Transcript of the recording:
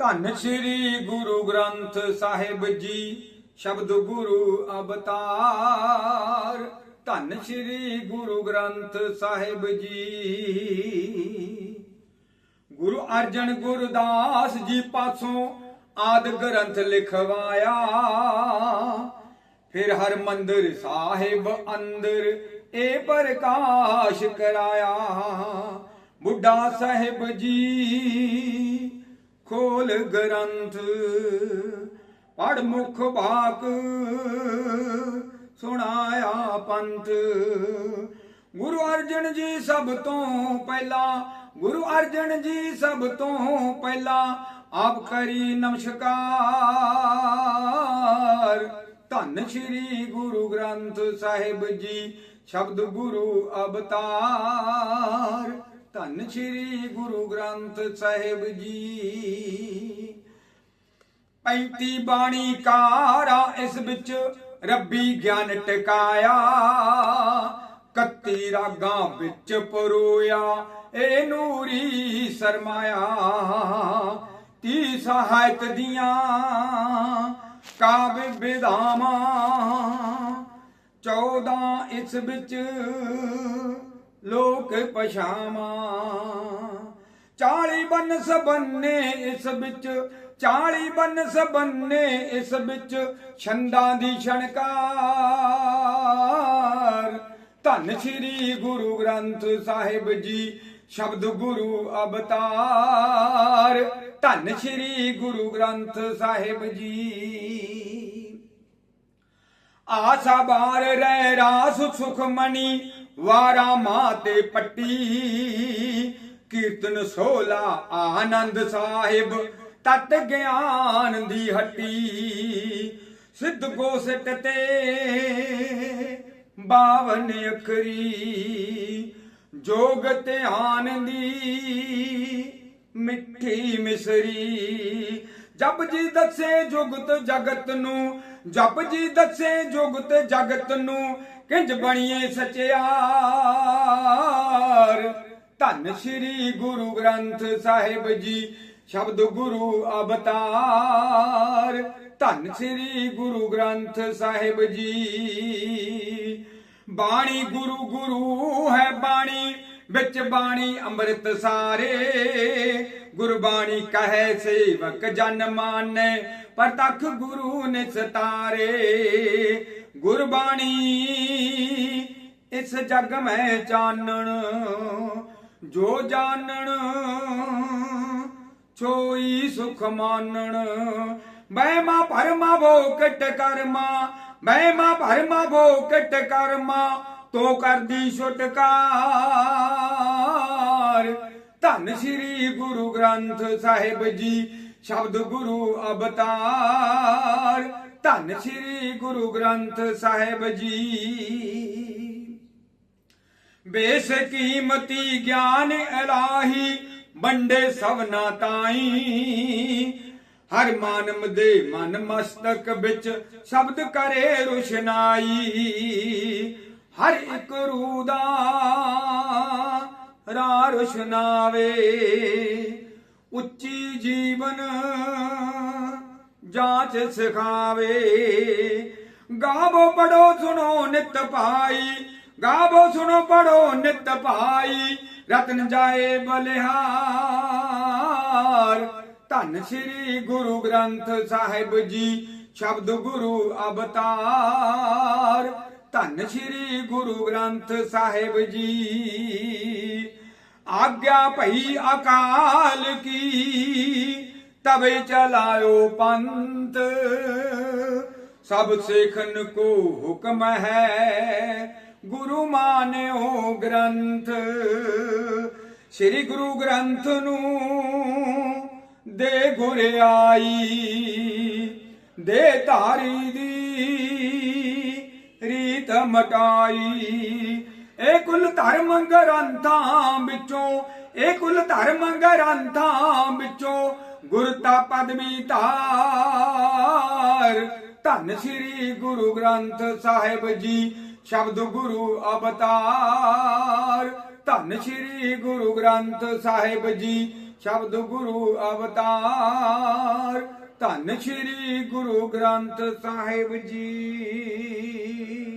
ਧੰਨ ਸ੍ਰੀ ਗੁਰੂ ਗ੍ਰੰਥ ਸਾਹਿਬ ਜੀ। ਸ਼ਬਦ ਗੁਰੂ ਅਵਤਾਰ। ਧੰਨ ਸ੍ਰੀ ਗੁਰੂ ਗ੍ਰੰਥ ਸਾਹਿਬ ਜੀ। ਗੁਰੂ ਅਰਜਨ ਗੁਰਦਾਸ ਜੀ ਪਾਸੋਂ ਆਦ ਗ੍ਰੰਥ ਲਿਖਵਾਇਆ। ਫਿਰ ਹਰ ਮੰਦਰ ਸਾਹਿਬ ਅੰਦਰ ਇਹ ਪ੍ਰਕਾਸ਼ ਕਰਾਇਆ। ਬੁੱਢਾ ਸਾਹਿਬ ਜੀ ਖੋਲ ਗ੍ਰੰਥ ਪੜ ਮੁਖ ਬਾਕ ਸੁਣਾਇਆ ਪੰਥ। ਗੁਰੂ ਅਰਜਨ ਜੀ ਸਭ ਤੋਂ ਪਹਿਲਾਂ, ਗੁਰੂ ਅਰਜਨ ਜੀ ਸਭ ਤੋਂ ਪਹਿਲਾਂ ਆਪ ਕਰੀ ਨਮਸਕਾਰ। ਧੰਨ ਸ੍ਰੀ ਗੁਰੂ ਗ੍ਰੰਥ ਸਾਹਿਬ ਜੀ, ਸ਼ਬਦ ਗੁਰੂ ਅਵਤਾਰ। ਧੰਨ ਸ੍ਰੀ ਗੁਰੂ ਗ੍ਰੰਥ ਸਾਹਿਬ ਜੀ। ਪੈਂਤੀ ਬਾਣੀ ਕਾਰਾ ਇਸ ਵਿੱਚ ਰੱਬੀ ਗਿਆਨ ਟਿਕਾਇਆ ਕੱਤੀ ਰਾਗਾਂ ਵਿੱਚ ਪਰੋਇਆ ਇਹ ਨੂਰੀ ਸਰਮਾਇਆ। ਤੀ ਸਹਾਇਤ ਦੀਆਂ ਕਾਵਿ ਵਿਧਾਵਾਂ 14 ਇਸ ਵਿੱਚ ਲੋਕ ਪਛਾਵਾਂ। 40 ਬੰਨ ਬੰਨੇ ਇਸ ਵਿੱਚ 40 ਬੰਨ ਬੰਨੇ ਇਸ ਵਿੱਚ ਛੰਦਾਂ ਦੀ ਛਣਕਾਰ। ਧੰਨ ਸ੍ਰੀ ਗੁਰੂ ਗ੍ਰੰਥ ਸਾਹਿਬ ਜੀ, ਸ਼ਬਦ ਗੁਰੂ ਅਵਤਾਰ। ਧੰਨ ਸ੍ਰੀ ਗੁਰੂ ਗ੍ਰੰਥ ਸਾਹਿਬ ਜੀ। ਆਸਾ ਬਾਰ ਰਹਿ ਰਾਸ ਸੁਖ ਮਣੀ ਵਾਰਾ ਮਾਤੇ ਪੱਟੀ। ਕੀਰਤਨ ਸੋਲਾ ਆਨੰਦ ਸਾਹਿਬ, ਤਤ ਗਿਆਨ ਦੀ ਹੱਟੀ। ਸਿੱਧ ਗੋਸਟ ਤੇ ਬਾਵਨ ਅਖਰੀ, ਜੋਗ ਧਿਆਨ ਦੀ ਮਿੱਠੀ ਮਿਸਰੀ। ਜਪ ਜੀ ਦੱਸੇ ਜੁਗਤ ਜਗਤ ਨੂੰ ਜਪ ਜੀ ਦੱਸੇ ਜੁਗਤ ਜਗਤ ਨੂੰ, ਕਿੰਜ ਬਣੀਏ ਸਚਿਆਰ ਧੰਨ ਸ੍ਰੀ ਗੁਰੂ ਗ੍ਰੰਥ ਸਾਹਿਬ ਜੀ, ਸ਼ਬਦ ਗੁਰੂ ਅਵਤਾਰ। ਧੰਨ ਸ੍ਰੀ ਗੁਰੂ ਗ੍ਰੰਥ ਸਾਹਿਬ ਜੀ। ਬਾਣੀ ਗੁਰੂ ਗੁਰੂ ਹੈ ਬਾਣੀ, ਵਿੱਚ ਬਾਣੀ ਅੰਮ੍ਰਿਤ ਸਾਰੇ। ਗੁਰਬਾਣੀ ਕਹੈ ਸੇਵਕ ਜਨ ਮਾਨੈ, ਪ੍ਰਤਖ ਗੁਰੂ ਨੇ ਸਤਾਰੇ ਗੁਰਬਾਣੀ ਇਸ ਜਗ ਮੈਂ ਚਾਨਣ, ਜੋ ਜਾਣਨ ਚੋਈ ਸੁਖ ਮਾਨਣ। ਬਹਿਮਾ ਭਰਮਾ ਭੋਕਟ ਕਰਮਾ, ਬਹਿਮਾ ਭਰਮਾ ਭੋਕਟ ਕਰਮਾ, ਤੋ ਕਰਦੀ ਛੁਟਕਾਰ। ਧੰਨ ਸ੍ਰੀ ਗੁਰੂ ਗ੍ਰੰਥ ਸਾਹਿਬ ਜੀ, ਸ਼ਬਦ ਗੁਰੂ ਅਵਤਾਰ। ਧੰਨ ਸ੍ਰੀ ਗੁਰੂ ਗ੍ਰੰਥ ਸਾਹਿਬ ਜੀ। ਬੇਸ ਕੀਮਤੀ ਗਿਆਨ ਇਲਾਹੀ ਬੰਡੇ ਸਭਨਾ ਤਾਈ। ਹਰ ਮਾਨਮ ਦੇ ਮਨ ਮਸਤਕ ਵਿੱਚ ਸ਼ਬਦ ਕਰੇ ਰੁਸ਼ਨਾਈ ਹਰ ਇੱਕ ਰੂ ਦਾ ਰਾ ਰੁਸ਼ਨਾਵੇ ਉੱਚੀ ਜੀਵਨ ਜਾਂਚ ਸਿਖਾਵੇ। ਗਾਵੋ ਪੜੋ ਸੁਣੋ ਨਿਤ ਭਾਈ, ਗਾਵੋ ਸੁਣੋ ਪੜੋ ਨਿਤ ਭਾਈ, ਰਤਨ ਜਾਏ ਬਲਿਹਾਰ। ਧੰਨ ਸ੍ਰੀ ਗੁਰੂ ਗ੍ਰੰਥ ਸਾਹਿਬ ਜੀ, ਸ਼ਬਦ ਗੁਰੂ ਅਵਤਾਰ। ਧੰਨ ਸ੍ਰੀ ਗੁਰੂ ਗ੍ਰੰਥ ਸਾਹਿਬ ਜੀ। ਆਗਿਆ ਭਈ ਅਕਾਲ ਕੀ, ਤਵੇ ਚਲਾਇਓ ਪੰਥ। ਸਭ ਸਿੱਖਨ ਕੋ ਹੁਕਮ ਹੈ, ਗੁਰੂ ਮਾਨਿਓ ਗ੍ਰੰਥ। ਸ੍ਰੀ ਗੁਰੂ ਗ੍ਰੰਥ ਨੂੰ ਦੇ ਗੁਰਿਆਈ ਦੇ ਧਾਰੀ ਦੀ ਰੀਤ ਮਟਾਈ। ਇਹ ਕੁਲ ਧਰਮ ਗ੍ਰੰਥਾਂ ਵਿੱਚੋਂ, ਇਹ ਕੁਲ ਧਰਮ ਗ੍ਰੰਥਾਂ ਵਿੱਚੋਂ ਗੁਰਤਾ ਪਦਵੀ ਧਾਰ। ਧੰਨ ਸ੍ਰੀ ਗੁਰੂ ਗ੍ਰੰਥ ਸਾਹਿਬ ਜੀ, ਸ਼ਬਦ ਗੁਰੂ ਅਵਤਾਰ। ਧੰਨ ਸ੍ਰੀ ਗੁਰੂ ਗ੍ਰੰਥ ਸਾਹਿਬ ਜੀ, ਸ਼ਬਦ ਗੁਰੂ ਅਵਤਾਰ। ਧੰਨ ਸ਼੍ਰੀ ਗੁਰੂ ਗ੍ਰੰਥ ਸਾਹਿਬ ਜੀ।